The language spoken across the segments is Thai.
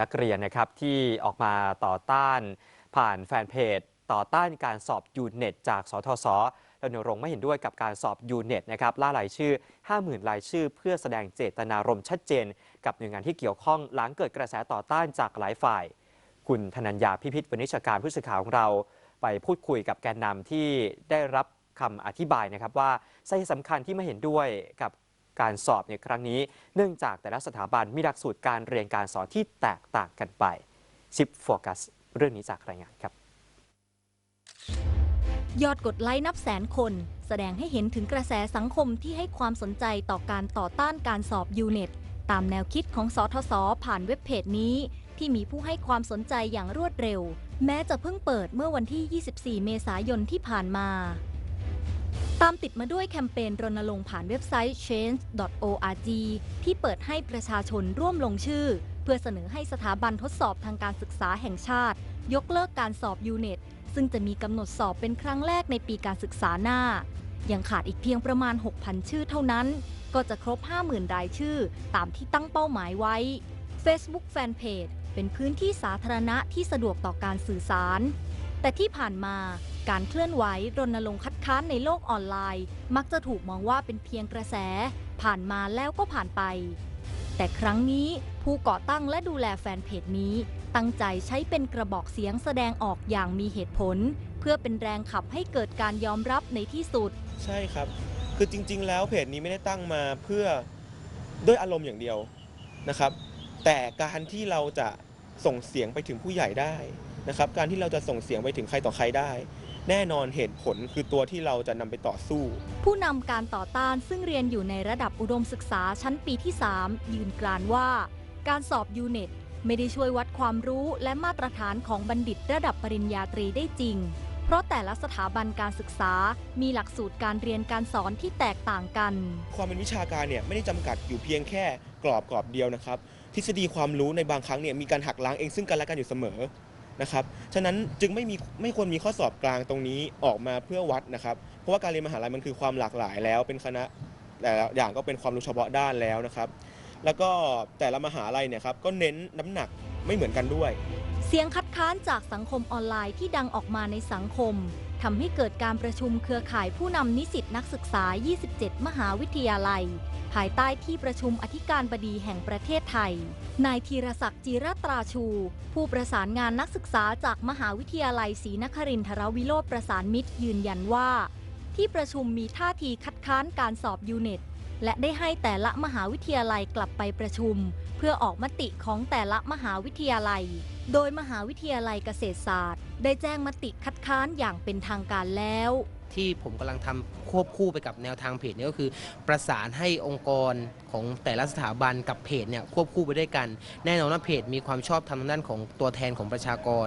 นักเรียนนะครับที่ออกมาต่อต้าน ผ่านแฟนเพจ ต่อต้านการสอบยูเน็ตจากสทศรณรงค์ไม่เห็นด้วยกับการสอบยูเน็ตนะครับล่ารายชื่อ 50,000 รายชื่อ เพื่อแสดงเจตนารมณ์ชัดเจน กับหน่วยงานที่เกี่ยวข้องหลังเกิดกระแสต่อต้านจากหลายฝ่าย คุณธนัญญาพิพิธวณิชการผู้สื่อข่าวของเรา ไปพูดคุยกับแกนนำที่ได้รับคำอธิบายนะครับว่าสาเหตุสำคัญที่ไม่เห็นด้วยกับ การสอบในครั้งนี้ เนื่องจากแต่ละสถาบันมีหลักสูตรการเรียนการสอนที่แตกต่างกันไปชิปโฟกัสเรื่องนี้จากรายงานครับ ยอดกดไลค์นับแสนคน แสดงให้เห็นถึงกระแสสังคมที่ให้ความสนใจต่อการต่อต้านการสอบยูเน็ตตามแนวคิดของสทศผ่านเว็บเพจนี้ ที่มีผู้ให้ความสนใจอย่างรวดเร็ว แม้จะเพิ่งเปิดเมื่อวันที่ 24 เมษายนที่ผ่านมาามติดมาด้วยแคมเปญรณรงค์ผ่านเว็บไซต์ change.org ที่เปิดให้ประชาชนร่วมลงชื่อ เพื่อเสนอให้สถาบันทดสอบทางการศึกษาแห่งชาติ ยกเลิกการสอบยูเนตซึ่งจะมีกำหนดสอบเป็นครั้งแรกในปีการศึกษาหน้า ยังขาดอีกเพียงประมาณ 6,000 ชื่อเท่านั้น ก็จะครบ 50,000 รายชื่อ ตามที่ตั้งเป้าหมายไว้ Facebook Fanpage เป็นพื้นที่สาธารณะที่สะดวกต่อการสื่อสาร แต่ที่ผ่านมาการเคลื่อนไหวรณรงค์คัดค้านในโลกออนไลน์ มักจะถูกมองว่าเป็นเพียงกระแส ผ่านมาแล้วก็ผ่านไป แต่ครั้งนี้ผู้ก่อตั้งและดูแลแฟนเพจนี้ ตั้งใจใช้เป็นกระบอกเสียงแสดงออกอย่างมีเหตุผล เพื่อเป็นแรงขับให้เกิดการยอมรับในที่สุด ใช่ครับ คือจริง ๆ แล้วเพจนี้ไม่ได้ตั้งมาเพื่อด้วยอารมณ์อย่างเดียวนะครับ แต่การที่เราจะส่งเสียงไปถึงผู้ใหญ่ได้ นะครับการที่เราจะส่งเสียงไปถึงใครต่อใครได้ แน่นอนเหตุผลคือตัวที่เราจะนำไปต่อสู้ ผู้นำการต่อต้านซึ่งเรียนอยู่ในระดับอุดมศึกษาชั้นปีที่ 3 ยืนกรานว่า การสอบยูเน็ตไม่ได้ช่วยวัดความรู้และมาตรฐานของบัณฑิตระดับปริญญาตรีได้จริง เพราะแต่ละสถาบันการศึกษา มีหลักสูตรการเรียนการสอนที่แตกต่างกัน ความเป็นวิชาการเนี่ยไม่ได้จำกัดอยู่เพียงแค่กรอบกรอบเดียวนะครับ ทฤษฎีความรู้ในบางครั้งเนี่ยมีการหักล้างเองซึ่งกันและกันอยู่เสมอ นะครับ ฉะนั้นจึงไม่มีไม่ควรมีข้อสอบกลางตรงนี้ออกมาเพื่อวัดนะครับ เพราะว่าการเรียนมหาลัยมันคือความหลากหลายแล้ว เป็นคณะแต่ละอย่างก็เป็นความรู้เฉพาะด้านแล้วนะครับ แล้วก็แต่ละมหาลัยเนี่ยครับก็เน้นน้ำหนักไม่เหมือนกันด้วย เสียงคัดค้านจากสังคมออนไลน์ที่ดังออกมาในสังคม ทำให้เกิดการประชุมเครือข่ายผู้นำนิสิตนักศึกษา 27 มหาวิทยาลัย ภายใต้ที่ประชุมอธิการบดีแห่งประเทศไทย นายธีรศักดิ์จีรตราชู ผู้ประสานงานนักศึกษาจากมหาวิทยาลัยศรีนครินทรวิโรธประสานมิตรยืนยันว่า ที่ประชุมมีท่าทีคัดค้านการสอบยูเน็ตและได้ให้แต่ละมหาวิทยาลัยกลับไปประชุม เพื่อออกมติของแต่ละมหาวิทยาลัย โดยมหาวิทยาลัยเกษตรศาสตร์ ได้แจ้งมติคัดค้านอย่างเป็นทางการแล้ว ที่ผมกำลังทำควบคู่ไปกับแนวทางเพจนี้ก็คือ ประสานให้องค์กรของแต่ละสถาบันกับเพจเนี่ยควบคู่ไปด้วยกัน แน่นอนว่าเพจมีความชอบทางด้านของตัวแทนของประชากร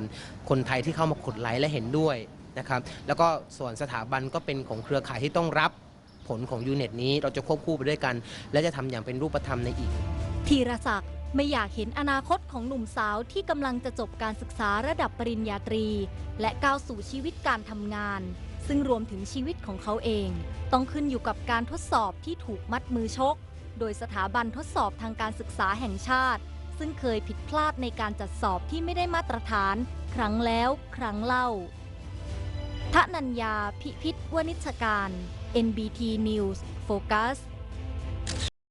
คนไทยที่เข้ามากดไลค์และเห็นด้วยนะครับแล้วก็ส่วนสถาบันก็เป็นของเครือข่ายที่ต้องรับผลของยูเน็ตนี้เราจะควบคู่ไปด้วยกัน และจะทำอย่างเป็นรูปธรรมในอีกธีรศักดิ์ ไม่อยากเห็นอนาคตของหนุ่มสาวที่กำลังจะจบการศึกษาระดับปริญญาตรี และก้าวสู่ชีวิตการทำงาน ซึ่งรวมถึงชีวิตของเขาเอง ต้องขึ้นอยู่กับการทดสอบที่ถูกมัดมือชก โดยสถาบันทดสอบทางการศึกษาแห่งชาติ ซึ่งเคยผิดพลาดในการจัดสอบที่ไม่ได้มาตรฐาน ครั้งแล้วครั้งเล่าทนัญญาพิพิธวณิชการ NBT News Focus